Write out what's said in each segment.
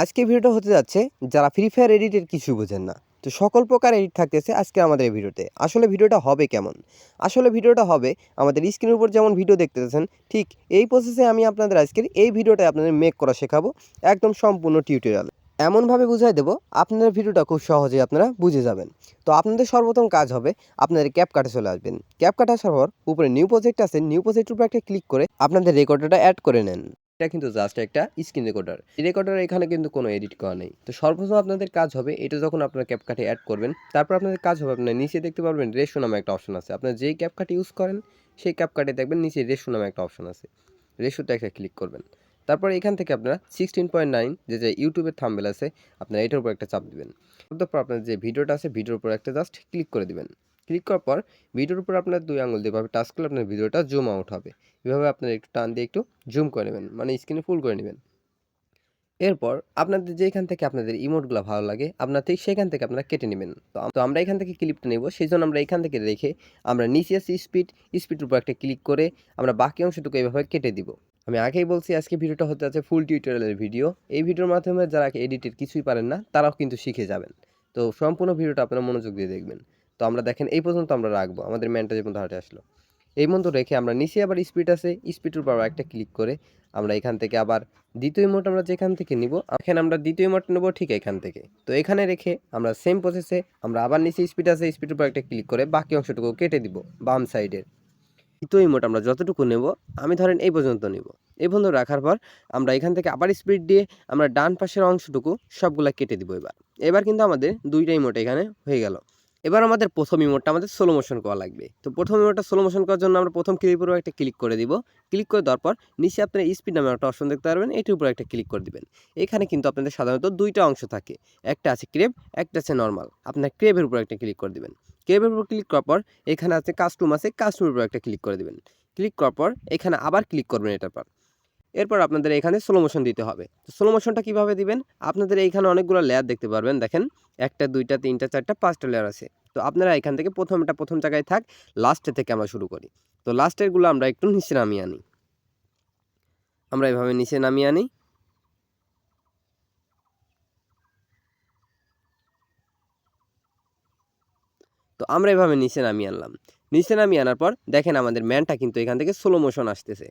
আজকে ভিডিওটা হতে যাচ্ছে যারা ফ্রি ফায়ার এডিটের কিছু বোঝেন না। তো সকল প্রকার এডিট থাকতেছে আজকে আমাদের এই ভিডিওতে। আসলে ভিডিওটা হবে কেমন? আসলে ভিডিওটা হবে আমাদের স্ক্রিনের উপর যেমন ভিডিও দেখতেছেন, ঠিক এই প্রসেসে আমি আপনাদের আজকের এই ভিডিওটা আপনাদের মেক করা শেখাবো একদম সম্পূর্ণ টিউটোরিয়াল এমনভাবে বুঝাই দেবো, আপনাদের ভিডিওটা খুব সহজেই আপনারা বুঝে যাবেন। তো আপনাদের সর্বপ্রথম কাজ হবে আপনাদের ক্যাপ কাটে চলে আসবেন। ক্যাপ কাট পর উপরে নিউ প্রজেক্ট আছে নিউ প্রজেক্টের উপর একটা ক্লিক করে আপনাদের রেকর্ডারটা অ্যাড করে নেন। এটা কিন্তু জাস্ট একটা স্ক্রিন রেকর্ডার এই রেকর্ডার এখানে কিন্তু কোনো এডিট করা নেই। তো সর্বপ্রথম আপনাদের কাজ হবে, এটা যখন আপনার ক্যাপকাটে অ্যাড করবেন, তারপর আপনাদের কাজ হবে, আপনার নিচে দেখতে পারবেন রেশো নামে একটা অপশন আছে। আপনার যেই ক্যাপকাট ইউজ করেন, সেই ক্যাপকাটে দেখবেন নিচে রেশো নামে একটা অপশন আছে। রেশোতে একটা ক্লিক করবেন। তারপর এখান থেকে আপনারা সিক্সটিন পয়েন্ট নাইন যে যে ইউটিউবের থাম্বেল আছে, আপনারা এটার উপর একটা চাপ দিবেন। তারপর আপনার যে ভিডিওটা আছে ভিডিওর উপর একটা জাস্ট ক্লিক করে দিবেন। ক্লিক করার পর ভিডিওর উপর আপনার দুই আঙুল দিয়ে ভাবে টাচ করলে আপনার ভিডিওটা জুম আউট হবে। এভাবে আপনারা একটু টান দিয়ে একটু জুম করে নেবেন মানে স্ক্রিনে ফুল করে নেবেন। এরপর আপনাদের যেখান থেকে আপনাদের ইমোটগুলো ভালো লাগে, আপনার ঠিক সেখান থেকে আপনারা কেটে নেবেন। তো তো আমরা এখান থেকে ক্লিপটা নেব সেই জন্য আমরা এখান থেকে রেখে আমরা নিচে আসি স্পিড স্পিডের উপর একটা ক্লিক করে আমরা বাকি অংশটুকু এইভাবে কেটে দিব। আমি আগেই বলছি, আজকে ভিডিওটা হতে আছে ফুল টিউটোরিয়ালের ভিডিও এই ভিডিওর মাধ্যমে যারা এডিটের কিছুই পারেন না, তারাও কিন্তু শিখে যাবেন। তো সম্পূর্ণ ভিডিওটা আপনারা মনোযোগ দিয়ে দেখবেন। তো আমরা দেখেন, এই পর্যন্ত আমরা রাখব। আমাদের ম্যানটা যে পর্যন্ত হাটে আসলো। এই মতো রেখে আমরা নিচে আবার স্পিড আছে। স্পিডের উপর একটা ক্লিক করে আমরা এখান থেকে আবার দ্বিতীয় ইমোট আমরা যেখান থেকে নিব, এখানে আমরা দ্বিতীয় ইমোট নেব ঠিক এখান থেকে। তো এখানে রেখে আমরা সেম প্রসেসে আমরা আবার নিচে স্পিড আছে স্পিডের উপর একটা ক্লিক করে বাকি অংশটুকু কেটে দিব, বাম সাইডের দ্বিতীয় ইমোট আমরা যতটুকু নেব, আমি ধরেন এই পর্যন্ত নিব। এই পর্যন্ত রাখার পর আমরা এখান থেকে আবার স্পিড দিয়ে আমরা ডান পাশের অংশটুকু সবগুলা কেটে দিব এবার। এবার কিন্তু আমাদের দুইটা ইমোট এখানে হয়ে গেল। এবার আমাদের প্রথম ইমোটটা আমাদের স্লো মোশন করা লাগবে। তো প্রথম ইমোটটা স্লো মোশন করার জন্য আমরা প্রথম ক্লিপের উপর একটা ক্লিক করে দিব। ক্লিক করে দেওয়ার পর নিচে আপনার স্পিড নামে একটা অপশন দেখতে পারবেন, এটির উপর একটা ক্লিক করে দিবেন। এখানে কিন্তু আপনাদের সাধারণত দুইটা অংশ থাকে। একটা আছে ক্রেপ একটা আছে নর্মাল আপনার ক্রেপের উপর একটা ক্লিক করে দিবেন। ক্রেপের উপর ক্লিক করার পর এখানে আছে কাস্টম আছে কাস্টমের উপর একটা ক্লিক করে দিবেন। ক্লিক করার পর এখানে আবার ক্লিক করবেন এটার পর। এরপর আপনাদের এখানে স্লো মোশন দিতে হবে। তো স্লো মোশনটা কীভাবে দিবেন? আপনাদের এইখানে অনেকগুলো লেয়ার দেখতে পারবেন। দেখেন, একটা, দুইটা, তিনটা, চারটা, পাঁচটা লেয়ার আছে। তো আপনারা এখান থেকে প্রথমটা প্রথম জায়গায় থাক লাস্টে থেকে আমরা শুরু করি। তো লাস্টেরগুলো আমরা একটু নিচে নামিয়ে আনি। আমরা এভাবে নিচে নামিয়ে আনি। তো আমরা এভাবে নিচে নামিয়ে আনলাম। নিচে নামিয়ে আনার পর দেখেন আমাদের ম্যানটা কিন্তু এখান থেকে স্লো মোশন আসতেছে।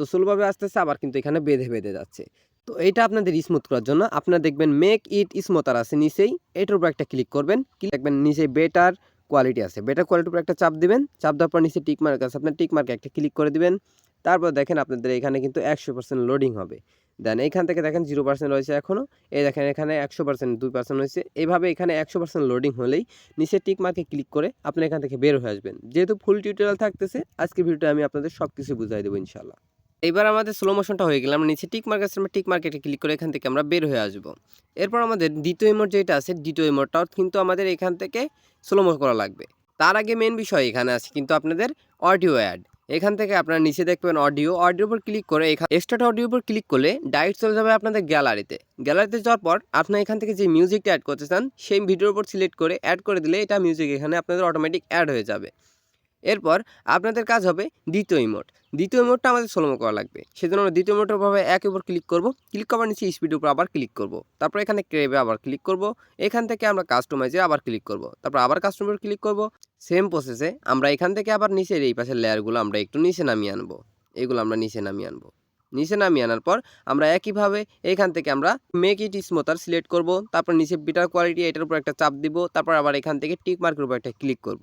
তো স্লোভাবে আসতেছে, আবার কিন্তু এখানে বেঁধে বেঁধে যাচ্ছে। তো এইটা আপনাদের স্মুথ করার জন্য, আপনারা দেখবেন মেক ইট স্মুথার আছে নিচেই, এটার উপর একটা ক্লিক করবেন ক্লিক দেখবেন নিচে বেটার কোয়ালিটি আছে। বেটার কোয়ালিটির উপর একটা চাপ দিবেন, চাপ দেওয়ার পর নিচে টিক মার্ক আছে, আপনার টিক মার্কে একটা ক্লিক করে দিবেন। তারপর দেখেন আপনাদের এখানে কিন্তু একশো পার্সেন্ট লোডিং হবে। দেন এইখান থেকে দেখেন জিরো পার্সেন্ট রয়েছে এখনও এই দেখেন এখানে একশো পার্সেন্ট দুই পার্সেন্ট হয়েছে এইভাবে এখানে একশো পার্সেন্ট লোডিং হলেই নিচে টিক মার্কে ক্লিক করে আপনি এখান থেকে বের হয়ে আসবেন। যেহেতু ফুল টিউটোরিয়াল থাকতেছে আজকে ভিডিওটা আমি আপনাদের সব কিছু বুঝাই দেবো ইনশাল্লাহ এবার আমাদের স্লো মোশনটা হয়ে গেলে আমরা নিচে টিক মার্ক আছে, আমরা টিক মার্কেটে ক্লিক করে এখান থেকে আমরা বের হয়ে আসব। এরপর আমাদের দ্বিতীয় ইমোট যেটা আছে, দ্বিতীয় ইমোটটাও কিন্তু আমাদের এখান থেকে স্লো মোশন করা লাগবে। তার আগে মেন বিষয় এখানে আছে কিন্তু আপনাদের অডিও অ্যাড এখান থেকে আপনারা নিচে দেখবেন অডিও অডিওর উপর ক্লিক করে এখানে এক্সট্রা অডিওর উপর ক্লিক করলে ডাইরেক্ট চলে যাবে আপনাদের গ্যালারিতে গ্যালারিতে যাওয়ার পর আপনার এখান থেকে যে মিউজিকটা অ্যাড করতে চান, সেই ভিডিওর উপর সিলেক্ট করে অ্যাড করে দিলে এটা মিউজিক এখানে আপনাদের অটোমেটিক অ্যাড হয়ে যাবে। এরপর আপনাদের কাজ হবে দ্বিতীয় ইমোট দ্বিতীয় ইমোটটা আমাদের সোলোমো করা লাগবে। সেজন্য আমরা দ্বিতীয় ইমোটের ভাবে এক উপর ক্লিক করব। ক্লিক করার নিচে স্পিডের উপর আবার ক্লিক করব। তারপর এখানে ক্রেবে আবার ক্লিক করব। এখান থেকে আমরা কাস্টমাইজে আবার ক্লিক করব। তারপর আবার কাস্টমার ক্লিক করব। সেম প্রসেসে আমরা এখান থেকে আবার নিচের এই পাশের লেয়ারগুলো আমরা একটু নিচে নামিয়ে আনব। এগুলো আমরা নিচে নামিয়ে আনব। নিচে নামিয়ে আনার পর আমরা একইভাবে এখান থেকে আমরা মেক ইট স্মুথার সিলেক্ট করব। তারপর নিচে বিটার কোয়ালিটি এটার উপর একটা চাপ দিব। তারপর আবার এখান থেকে টিক মার্কের উপর একটা ক্লিক করব।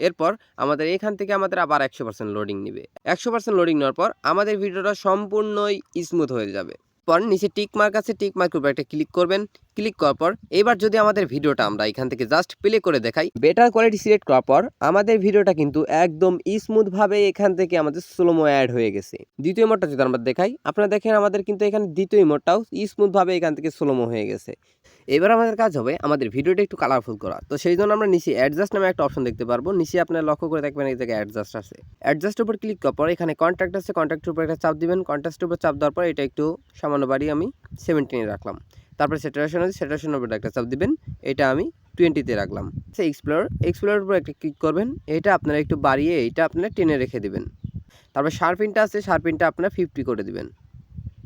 এরপর আমাদের এখান থেকে আমাদের আবার একশো পার্সেন্ট লোডিং নিবে। একশো পার্সেন্ট লোডিং নেওয়ার পর আমাদের ভিডিওটা সম্পূর্ণই স্মুথ হয়ে যাবে। পর নিচে টিক মার্ক আছে টিক মার্কের উপর একটা ক্লিক করবেন। ক্লিক করার পর এবার যদি আমাদের ভিডিওটা আমরা এখান থেকে জাস্ট প্লে করে দেখাই বেটার কোয়ালিটি সিলেক্ট করার পর আমাদের ভিডিওটা কিন্তু একদম স্মুথভাবে এখান থেকে আমাদের স্লোমো অ্যাড হয়ে গেছে। দ্বিতীয় ইমোটটা যদি আমরা দেখাই, আপনারা দেখেন আমাদের কিন্তু এখানে দ্বিতীয় ইমোটটাও স্মুথভাবে এখান থেকে স্লোমো হয়ে গেছে। এবার আমাদের কাজ হবে আমাদের ভিডিওটা একটু কালারফুল করা। তো সেই জন্য আমরা নিচে অ্যাডজাস্ট নামে একটা অপশন দেখতে পারব। নিচে আপনার লক্ষ্য করে দেখবেন এই জায়গায় অ্যাডজাস্ট আছে। অ্যাডজাস্ট উপর ক্লিক করার পর এখানে কন্ট্যাক্ট আছে কন্ট্যাক্টের উপর একটা চাপ দিবেন। কন্ট্যাক্টের উপর চাপ দেওয়ার পর এটা একটু সামান্য বাড়ি আমি সেভেন্টিনে রাখলাম। তারপরে স্যাটারেশন আছে স্যাটারেশনের উপর একটা চাপ দিবেন। এটা আমি টোয়েন্টিতে রাখলাম। সে এক্সপ্লোর এক্সপ্লোরের উপর একটা ক্লিক করবেন। এটা আপনারা একটু বাড়িয়ে এটা আপনারা টেনে রেখে দেবেন। তারপর শার্পিনটা আছে শার্পিনটা আপনারা ফিফটি করে দিবেন।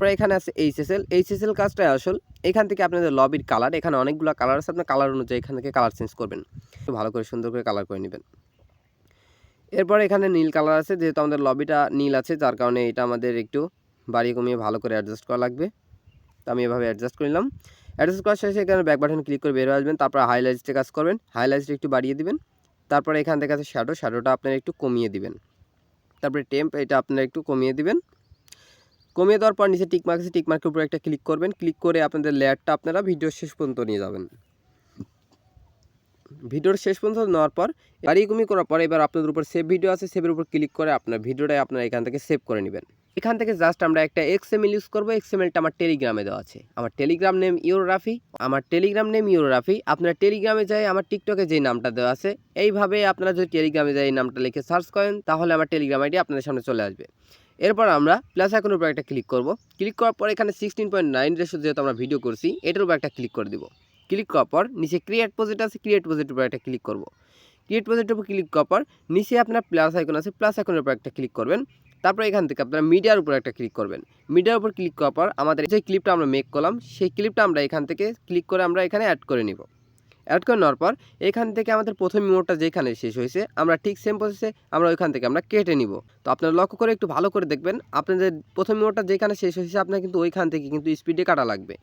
তারপরে এখানে আছে এইচএসএল এইচএসএল কাজটাই আসল, এখান থেকে আপনাদের লবির কালার এখানে অনেকগুলো কালার আছে, আপনার কালার অনুযায়ী এখান থেকে কালার চেঞ্জ করবেন। ভালো করে সুন্দর করে কালার করে নেবেন। এরপর এখানে নীল কালার আছে, যেহেতু আমাদের লবিটা নীল আছে, যার কারণে এটা আমাদের একটু বাড়িয়ে কমিয়ে ভালো করে অ্যাডজাস্ট করা লাগবে। তো আমি এভাবে অ্যাডজাস্ট করে নিলাম। অ্যাডজাস্ট করার শেষে এখানে ব্যাক বাটন ক্লিক করে বেরো আসবেন, তারপর হাইলাইটসে কাজ করবেন হাইলাইটসটা একটু বাড়িয়ে দিবেন, তারপরে এখান থেকে আছে শ্যাডো শ্যাডোটা আপনারা একটু কমিয়ে দিবেন। তারপরে টেম্প এটা আপনারা একটু কমিয়ে দিবেন। কমিয়ে দেওয়ার পর নিচে টিক মার্ক আছে টিক মার্কের উপর একটা ক্লিক করবেন। ক্লিক করে আপনাদের লেয়ারটা আপনারা ভিডিওর শেষ পর্যন্ত নিয়ে যাবেন। ভিডিওর শেষ পর্যন্ত নেওয়ার পর বাড়ি কমিয়ে করার পর এবার আপনাদের উপর সেভ ভিডিও আছে সেভের উপর ক্লিক করে আপনার ভিডিওটাই আপনারা এখান থেকে সেভ করে নেবেন। এখান থেকে জাস্ট আমরা একটা এক্স এক্সএমএল ইউজ করব। এক্সএমএলটা আমার টেলিগ্রামে দেওয়া আছে। আমার টেলিগ্রাম নেম ইউরোরাফি আমার টেলিগ্রাম নেম ইউরোরাফি আপনার টেলিগ্রামে যাই, আমার টিকটকে যে নামটা দেওয়া আছে, এইভাবে আপনারা যদি টেলিগ্রামে যাই এই নামটা লিখে সার্চ করেন, তাহলে আমার টেলিগ্রাম আইডি আপনাদের সামনে চলে আসবে। এরপর আমরা প্লাস আইকনের উপর একটা ক্লিক করব। ক্লিক করার পর এখানে সিক্সটিন পয়েন্ট নাইন রেশো যেহেতু আমরা ভিডিও করছি, এটার উপর একটা ক্লিক করে দিব। ক্লিক করার পর নিচে ক্রিয়েট প্রজেক্ট আছে ক্রিয়েট প্রজেক্টের উপর একটা ক্লিক করব। ক্রিয়েট প্রজেক্টের উপর ক্লিক করার পর নিচে আপনার প্লাস আইকন আছে প্লাস আইকনের উপর একটা ক্লিক করবেন। তারপর এখান থেকে আপনারা মিডিয়ার উপর একটা ক্লিক করবেন। মিডিয়ার উপর ক্লিক করার পর আমাদের যে ক্লিপটা আমরা মেক করলাম, সেই ক্লিপটা আমরা এখান থেকে ক্লিক করে আমরা এখানে অ্যাড করে নিব। অ্যাড করে নেওয়ার পর এখান থেকে আমাদের প্রথম মিমোটা যেখানে শেষ হয়েছে, আমরা ঠিক সেম প্রসেসে আমরা ওইখান থেকে আমরা কেটে নিব। তো আপনারা লক্ষ্য করে একটু ভালো করে দেখবেন, আপনাদের প্রথম মিমোটা যেখানে শেষ হয়েছে, আপনার কিন্তু ওইখান থেকে কিন্তু স্পিডে কাটা লাগবে।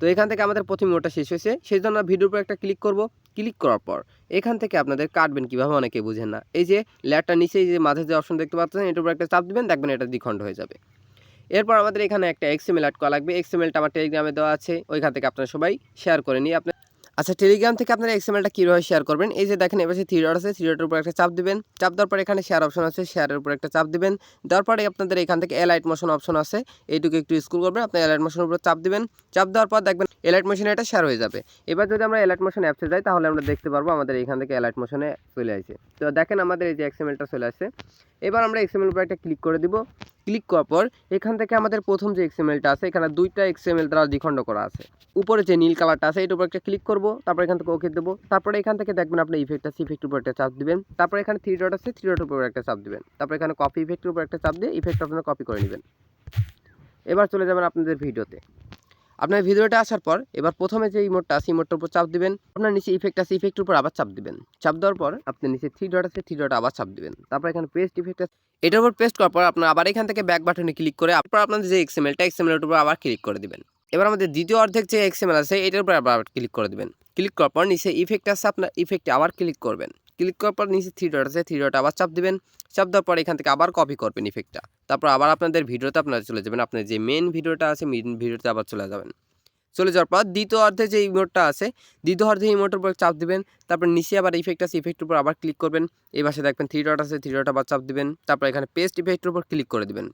তো এখান থেকে আমাদের প্রথম মিমোটা শেষ হয়েছে সেই জন্য ভিডিওর উপর একটা ক্লিক করব। ক্লিক করার পর এখান থেকে আপনাদের কাটবেন কীভাবে অনেকে বুঝেন না। এই যে লেয়ারটা নিচে, এই যে মাঝে যে অপশন দেখতে পাচ্ছেন, এটার উপর একটা চাপ দিবেন, দেখবেন এটা দ্বিখণ্ড হয়ে যাবে। এরপর আমাদের এখানে একটা এক্সএমএল অ্যাড করা লাগবে। এক্সএমএলটা আমার টেলিগ্রামে দেওয়া আছে, ওইখান থেকে আপনারা সবাই শেয়ার করে নিয়ে আচ্ছা টেলিগ্রাম থেকে আপনারা এক্সএমএলটা কীভাবে শেয়ার করবেন? এই যে দেখেন, এবার থ্রি ডট আছে থ্রি ডটের উপর একটা চাপ দেবেন। চাপ দেওয়ার পর এখানে শেয়ার অপশন আছে শেয়ারের উপর একটা চাপ দেবেন। দেওয়ার পরে আপনাদের এখান থেকে এলাইট মোশন অপশন আছে। এইটুকু একটু স্কুল করবেন আপনি এলাইট মোশনের উপর চাপ দেবেন। চাপ দেওয়ার পর দেখবেন এলাইট মোশনে এটা শেয়ার হয়ে যাবে। এবার যদি আমরা এলাইট মোশন অ্যাপসে যাই, তাহলে আমরা দেখতে পারব আমাদের এখান থেকে এলাইট মোশনে চলে আসে। তো দেখেন আমাদের এই যে এক্সএমএলটা চলে আসছে এবার আমরা এক্সএমএল উপর একটা ক্লিক করে দিব। ক্লিক করার পর এখান থেকে আমাদের প্রথম যে এক্সএমএলটা আছে, এখানে দুইটা এক্সএমএল দ্বারা দ্বিখণ্ড করা আছে। উপরে যে নীল কালারটা আছে, এটার উপর একটা ক্লিক করব, তারপর এখান থেকে ওকে দেবো। তারপরে এখান থেকে দেখবেন আপনি ইফেক্ট আছে ইফেক্টের উপর একটা চাপ দিবেন। তারপরে এখানে থ্রি ডট আছে থ্রি ডটের উপর একটা চাপ দিবেন। তারপর এখানে কপি ইফেক্টের উপর একটা চাপ দিয়ে ইফেক্ট আপনারা কপি করে নেবেন। এবার চলে যাবেন আপনাদের ভিডিওতে আপনার ভিডিওটা আসার পর, এবার প্রথমে যে ইমোটটা আছে ইমোটটার উপর চাপ দিবেন। আপনার নিচে ইফেক্ট আছে ইফেক্টের উপর আবার চাপ দিবেন। চাপ দেওয়ার পর আপনি নিচে থ্রি ডট আছে থ্রি ডট আবার চাপ দিবেন। তারপর এখানে পেস্ট ইফেক্ট আছে। এটার উপর পেস্ট করার পর আপনার আবার এখান থেকে ব্যাক বাটনে ক্লিক করে তারপর আপনাদের যে এক্সএমএলটা এক্সএমএলের উপর আবার ক্লিক করে দিবেন। এবার আমাদের দ্বিতীয় অর্ধেক যে এক্সএমএল আছে, এটার উপর আবার ক্লিক করে দিবেন। ক্লিক করার পর নিচে ইফেক্ট আছে, আপনার ইফেক্টে আবার ক্লিক করবেন। ক্লিক করার পর নিচে থ্রি ডট আছে থ্রি ডট আবার চাপ দিবেন। চাপ দেওয়ার পর এখান থেকে আবার কপি করবেন ইফেক্টটা তারপর আবার আপনাদের ভিডিওতে আপনারা চলে যাবেন। আপনার যে মেন ভিডিওটা আছে মেন ভিডিওতে আবার চলে যাবেন। চলে যাওয়ার পর দ্বিতীয় অর্ধে যে ইমোটটা আছে, দ্বিতীয় অর্ধে ইমোটের উপর চাপ দিবেন। তারপর নিচে আবার ইফেক্ট আছে ইফেক্টের উপর আবার ক্লিক করবেন। এই পাশে দেখবেন থ্রি ডট আছে থ্রি ডট আবার চাপ দিবেন। তারপর এখানে পেস্ট ইফেক্টের উপর ক্লিক করে দিবেন।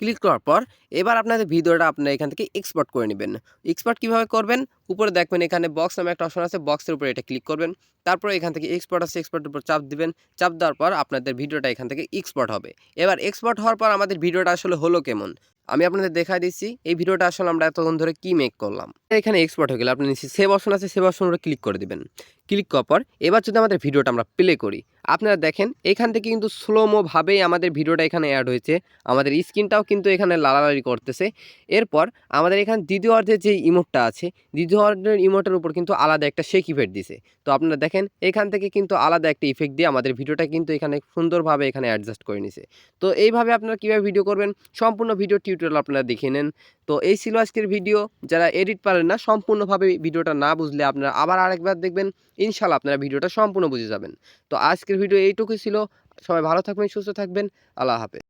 ক্লিক করার পর এবার আপনাদের ভিডিওটা আপনারা এখান থেকে এক্সপোর্ট করে নেবেন। এক্সপোর্ট কীভাবে করবেন? উপরে দেখবেন এখানে বক্স নামে একটা অপশন আছে বক্সের উপরে এটা ক্লিক করবেন। তারপর এখান থেকে এক্সপোর্ট আছে এক্সপোর্টের উপর চাপ দিবেন। চাপ দেওয়ার পর আপনাদের ভিডিওটা এখান থেকে এক্সপোর্ট হবে। এবার এক্সপোর্ট হওয়ার পর আমাদের ভিডিওটা আসলে হলো কেমন? আমি আপনাদের দেখা দিচ্ছি। এই ভিডিওটা আসলে আমরা এতক্ষণ ধরে কি মেক করলাম? এখানে এক্সপোর্ট হয়ে গেলে। আপনি নিচে সেভ অপশন আছে সেভ অপশন উপরে ক্লিক করে দিবেন। ক্লিক করার পর এবার যদি আমাদের ভিডিওটা আমরা প্লে করি, আপনারা দেখেন এখান থেকে কিন্তু স্লোমো ভাবেই আমাদের ভিডিওটা এখানে অ্যাড হয়েছে। আমাদের স্ক্রিনটাও কিন্তু এখানে লালালালি করতেছে। এরপর আমাদের এখানে দ্বিতীয় অর্ধের যে ইমোটটা আছে, দ্বিতীয় অর্ধের ইমোটের উপর কিন্তু আলাদা একটা শেক ইফেক্ট দিছে। তো আপনারা দেখেন এখান থেকে কিন্তু আলাদা একটা ইফেক্ট দিয়ে আমাদের ভিডিওটা কিন্তু এখানে সুন্দরভাবে এখানে অ্যাডজাস্ট করে নিছে। তো এইভাবে আপনারা কীভাবে ভিডিও করবেন, সম্পূর্ণ ভিডিও টিউটোরিয়াল আপনারা দেখে নেন। তো এই ছিল আজকের ভিডিও যারা এডিট পারেন না, সম্পূর্ণভাবে ভিডিওটা না বুঝলে আপনারা আবার আরেকবার দেখবেন ইনশাল্লাহ আপনারা ভিডিওটা সম্পূর্ণ বুঝে যাবেন। তো আজকের ভিডিও এইটুকুই ছিল। সবাই ভালো থাকবেন, সুস্থ থাকবেন। আল্লাহ হাফেজ।